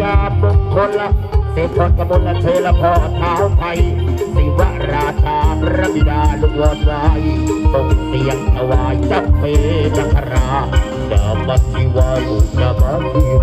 ยามงคลละเศรษฐกมลเทละพอเท้าไทยสิวราชาพระบิดาลุงวอนไว้งเสียงถวายเจ้าเฟจักรา นามั